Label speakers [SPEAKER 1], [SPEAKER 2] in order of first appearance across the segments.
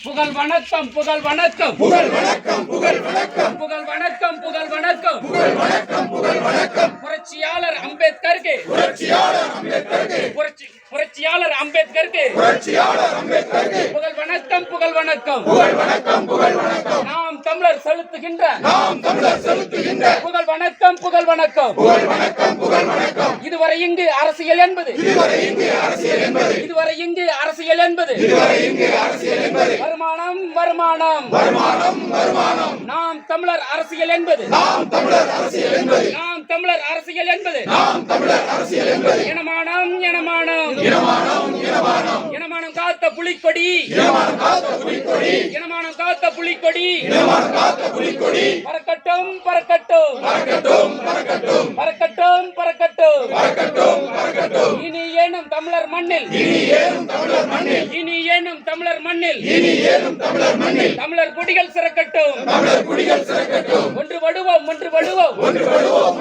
[SPEAKER 1] புகழ் வணக்கம் புகழ் வணக்கம்.
[SPEAKER 2] புகழ் வணக்கம் புகழ் வணக்கம்.
[SPEAKER 1] புகழ் வணக்கம் புகழ் வணக்கம்.
[SPEAKER 2] புகழ் வணக்கம் புகழ் வணக்கம்.
[SPEAKER 1] புரட்சியாளர் அம்பேத்கருக்கு.
[SPEAKER 2] புரட்சியாளர் அம்பேத்கருக்கு.
[SPEAKER 1] புரட்சி புரட்சியாளர் அம்பேத்கருக்கு.
[SPEAKER 2] புரட்சியாளர் அம்பேத்கருக்கு.
[SPEAKER 1] புகழ் வணக்கம் புகழ் வணக்கம்.
[SPEAKER 2] புகழ் வணக்கம் புகழ் வணக்கம்.
[SPEAKER 1] தமிழர் செலுத்துகின்ற
[SPEAKER 2] நாம் தமிழர் செலுத்துகின்ற
[SPEAKER 1] புகழ் வணக்கம் புகழ் வணக்கம்.
[SPEAKER 2] புகழ் வணக்கம் புகழ் வணக்கம்.
[SPEAKER 1] இதுவரை இங்கு அரசியல் என்பது
[SPEAKER 2] இதுவரை இங்கு அரசியல் என்பது
[SPEAKER 1] இதுவரை இங்கு அரசியல் என்பது
[SPEAKER 2] இதுவரை இங்கு அரசியல் என்பது
[SPEAKER 1] வருமானம் வருமானம்.
[SPEAKER 2] வருமானம் வருமானம்.
[SPEAKER 1] நாம் தமிழர் அரசியல் என்பது
[SPEAKER 2] நாம் தமிழர் அரசியல் என்பது
[SPEAKER 1] நாம் தமிழர் அரசியல் என்பது.
[SPEAKER 2] நாம் தமிழர் அரசியல் என்பது.
[SPEAKER 1] இனமானம் இனமானம்.
[SPEAKER 2] இனமானம் இனமானம்.
[SPEAKER 1] இனமானம் காத்த புலிக்கொடி.
[SPEAKER 2] இனமானம் காத்த புலிக்கொடி.
[SPEAKER 1] இனமானம் காத்த புலிக்கொடி.
[SPEAKER 2] இனமானம் காத்த புலிக்கொடி.
[SPEAKER 1] பறக்கட்டும் பறக்கட்டும்.
[SPEAKER 2] பறக்கட்டும் பறக்கட்டும்.
[SPEAKER 1] பறக்கட்டும் பறக்கட்டும்.
[SPEAKER 2] பறக்கட்டும் பறக்கட்டும்.
[SPEAKER 1] இனி ஏனும் தமிழர் மண்ணில்.
[SPEAKER 2] இனி ஏறும் தமிழர் மண்ணில்.
[SPEAKER 1] இனி ஏனும் தமிழர் மண்ணில்.
[SPEAKER 2] இனி ஏறும் தமிழர் மண்ணில்.
[SPEAKER 1] தமிழர் குடிகள் சிறக்கட்டும்.
[SPEAKER 2] தமிழர் குடிகள் சிறக்கட்டும்.
[SPEAKER 1] ஒன்று படுவோம் ஒன்று படுவோம்
[SPEAKER 2] ஒன்று படுவோம்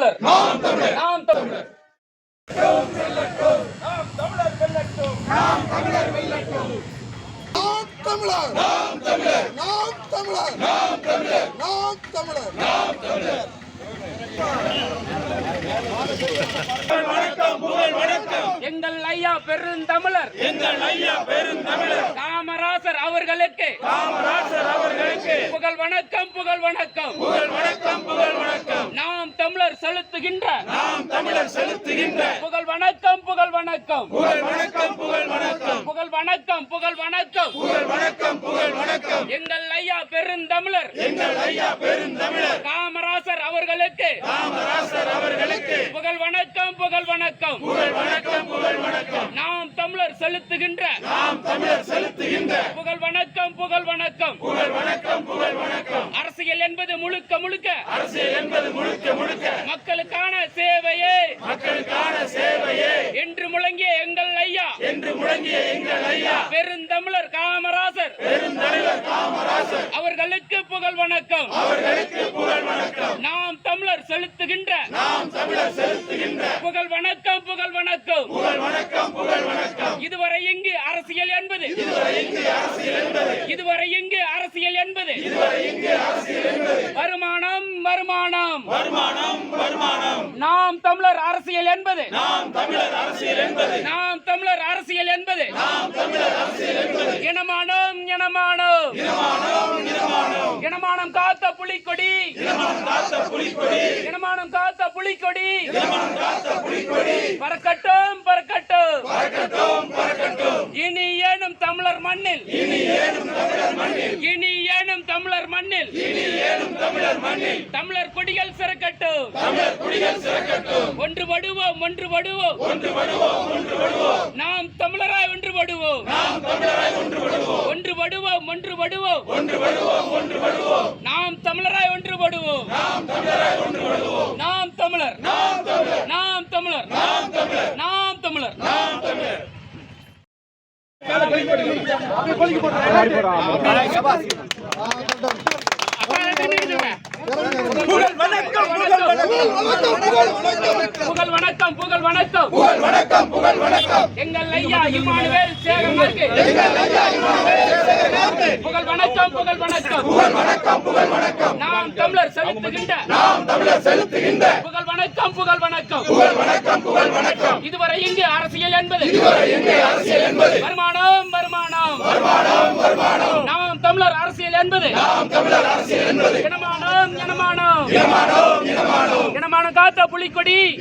[SPEAKER 1] தமிழர்.
[SPEAKER 2] நாம் தமிழர்.
[SPEAKER 1] நாம் தமிழர். எங்கள் ஐயா பெருந்தமிழர்
[SPEAKER 3] எங்கள் ஐயா பெருந்தமிழர்
[SPEAKER 1] காமராசர் அவர்களுக்கு.
[SPEAKER 3] காமராசர் அவர்களுக்கு.
[SPEAKER 1] புகழ் வணக்கம் புகழ் வணக்கம்.
[SPEAKER 3] புகழ் வணக்கம் புகழ் வணக்கம்.
[SPEAKER 1] நாம் தமிழர் செலுத்துகின்ற
[SPEAKER 3] நாம் தமிழர் செலுத்துகின்ற
[SPEAKER 1] புகழ் வணக்கம் புகழ் வணக்கம்.
[SPEAKER 3] புகழ் வணக்கம் புகழ் வணக்கம்.
[SPEAKER 1] புகழ் வணக்கம் புகழ் வணக்கம்.
[SPEAKER 3] புகழ் வணக்கம் புகழ் வணக்கம்.
[SPEAKER 1] எங்கள் ஐயா பெருந்தமிழர்.
[SPEAKER 3] எங்கள் ஐயா பெருந்தமிழர்.
[SPEAKER 1] காமராசர் அவர்களுக்கு
[SPEAKER 3] காமராசர் அவர்களுக்கு
[SPEAKER 1] புகழ் வணக்கம் புகழ் வணக்கம்.
[SPEAKER 3] புகழ் வணக்கம் புகழ் வணக்கம்.
[SPEAKER 1] நாம் தமிழர் செலுத்துகின்ற
[SPEAKER 3] நாம் தமிழர் செலுத்துகின்ற
[SPEAKER 1] புகழ் வணக்கம் புகழ் வணக்கம்.
[SPEAKER 3] புகழ் வணக்கம் புகழ் வணக்கம்.
[SPEAKER 1] அரசியல் என்பது முழுக்க முழுக்க
[SPEAKER 3] அரசியல் என்பது முழுக்க முழுக்க.
[SPEAKER 1] மக்களுக்கான சேவையே
[SPEAKER 3] மக்களுக்கான சேவையே
[SPEAKER 1] என்று முழங்கிய எங்கள் ஐயா
[SPEAKER 3] என்று முழங்கிய எங்கள் ஐயா
[SPEAKER 1] பெருந்தமிழர் காமராசர்
[SPEAKER 3] பெருந்தலைவர் காமராசர்
[SPEAKER 1] அவர்களுக்கு புகழ் வணக்கம்.
[SPEAKER 3] அவர்களுக்கு புகழ் வணக்கம்.
[SPEAKER 1] நாம் தமிழர் செலுத்துகின்ற
[SPEAKER 3] நாம் தமிழர் செலுத்துகின்ற
[SPEAKER 1] புகழ் வணக்கம் புகழ் வணக்கம்.
[SPEAKER 3] புகழ் வணக்கம் புகழ் வணக்கம்.
[SPEAKER 1] இதுவரை இங்கு அரசியல் என்பது.
[SPEAKER 3] இதுவரை இங்கு அரசியல் என்பது.
[SPEAKER 1] இதுவரை இங்கு அரசியல் என்பது.
[SPEAKER 3] இதுவரை இங்கு அரசியல் என்பது.
[SPEAKER 1] வருமானம் வருமானம்.
[SPEAKER 3] வருமானம் வருமானம்.
[SPEAKER 1] நாம் தமிழர் அரசியல் என்பது.
[SPEAKER 3] நாம் தமிழர் அரசியல் என்பது.
[SPEAKER 1] நாம் தமிழர் அரசியல் என்பது.
[SPEAKER 3] நாம் தமிழர் அரசியல் என்பது.
[SPEAKER 1] இனமானம் இனமானம்.
[SPEAKER 3] இனமானம். இனமானம்
[SPEAKER 1] காத்த புலிக்கொடி.
[SPEAKER 3] இனமானம் காத்த புலிக்கொடி.
[SPEAKER 1] பறக்கட்டும் பறக்கட்டும் இனி ஏனும் தமிழர் மண்ணில்.
[SPEAKER 3] தமிழர் மண்ணில்
[SPEAKER 1] தமிழர் மண்ணில்
[SPEAKER 3] தமிழர் மண்ணில்
[SPEAKER 1] தமிழர் குடிகள் சிறக்கட்டும்
[SPEAKER 3] தமிழர் குடிகள் சிறக்கட்டும்
[SPEAKER 1] ஒன்றுபடுவோம் ஒன்றுபடுவோம்
[SPEAKER 3] ஒன்றுபடுவோம் ஒன்றுபடுவோம்
[SPEAKER 1] நாம் தமிழராய் ஒன்றுபடுவோம்
[SPEAKER 3] நாம் தமிழராய் ஒன்றுபடுவோம்
[SPEAKER 1] ஒன்றுபடுவோம் ஒன்றுபடுவோம்
[SPEAKER 3] ஒன்றுபடுவோம் ஒன்றுபடுவோம்
[SPEAKER 1] நாம் தமிழராய் ஒன்றுபடுவோம்
[SPEAKER 3] நாம் தமிழராய் ஒன்றுபடுவோம்
[SPEAKER 1] நாம் தமிழர்
[SPEAKER 3] நாம் தமிழர்
[SPEAKER 1] நாம் தமிழர்
[SPEAKER 3] நாம் தமிழர்
[SPEAKER 1] நாம் தமிழர்
[SPEAKER 3] நாம் தமிழர்
[SPEAKER 1] புகழ் வணக்கம் புகழ் வணக்கம் புகழ் வணக்கம் புகழ் வணக்கம்
[SPEAKER 2] புகழ் வணக்கம்
[SPEAKER 1] எங்கள் ஐயா இமானுவேல் சேகமாருக்கு புகழ் வணக்கம் புகழ் வணக்கம்
[SPEAKER 2] புகழ் வணக்கம் புகழ் வணக்கம்
[SPEAKER 1] நாம் தமிழர் செலுத்துகின்ற
[SPEAKER 2] நாம் தமிழர் செலுத்துகின்ற
[SPEAKER 1] புகழ் வணக்கம் புகழ் வணக்கம்
[SPEAKER 2] புகழ் வணக்கம் புகழ் வணக்கம்
[SPEAKER 1] இதுவரை இங்கு அரசியல் என்பது
[SPEAKER 2] இதுவரை அரசியல் என்பது
[SPEAKER 1] வருமானம் வருமானம்
[SPEAKER 2] வருமானம் வருமானம்.
[SPEAKER 1] என்பது.
[SPEAKER 2] நாம் தமிழர் அரசியல் என்பது.
[SPEAKER 1] இனமானம் இனமானம்.
[SPEAKER 2] இனமானோம் இனமானோம்.
[SPEAKER 1] காத்த புலிக்கொடி.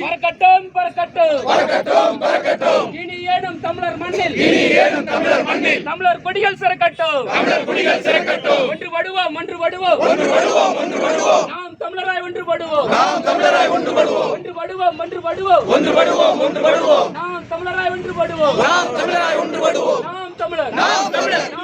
[SPEAKER 1] பறக்கட்டும் பறக்கட்டும்.
[SPEAKER 2] பறக்கட்டும் பறக்கட்டும்.
[SPEAKER 1] இனி ஏனும் தமிழர் மண்ணில்.
[SPEAKER 2] இனி ஏனும் தமிழர் மண்ணில்.
[SPEAKER 1] தமிழர் கொடிகள் சிறக்கட்டும்.
[SPEAKER 2] தமிழர் குடிகள் சிறக்கட்டும்.
[SPEAKER 1] ஒன்று படுவோம் ஒன்று படுவோம்.
[SPEAKER 2] ஒன்று படுவோம் ஒன்று படுவோம்.
[SPEAKER 1] நாம் தமிழராய் ஒன்று படுவோம்.
[SPEAKER 2] நாம் தமிழராய் ஒன்று படுவோம்.
[SPEAKER 1] ஒன்று படுவோம் ஒன்று படுவோம்.
[SPEAKER 2] ஒன்று படுவோம் ஒன்று படுவோம்.
[SPEAKER 1] நாம் தமிழராய் ஒன்று படுவோம்.
[SPEAKER 2] நாம் தமிழராய் ஒன்று படுவோம்.
[SPEAKER 1] நாம் தமிழர்.
[SPEAKER 2] நாம் தமிழர்.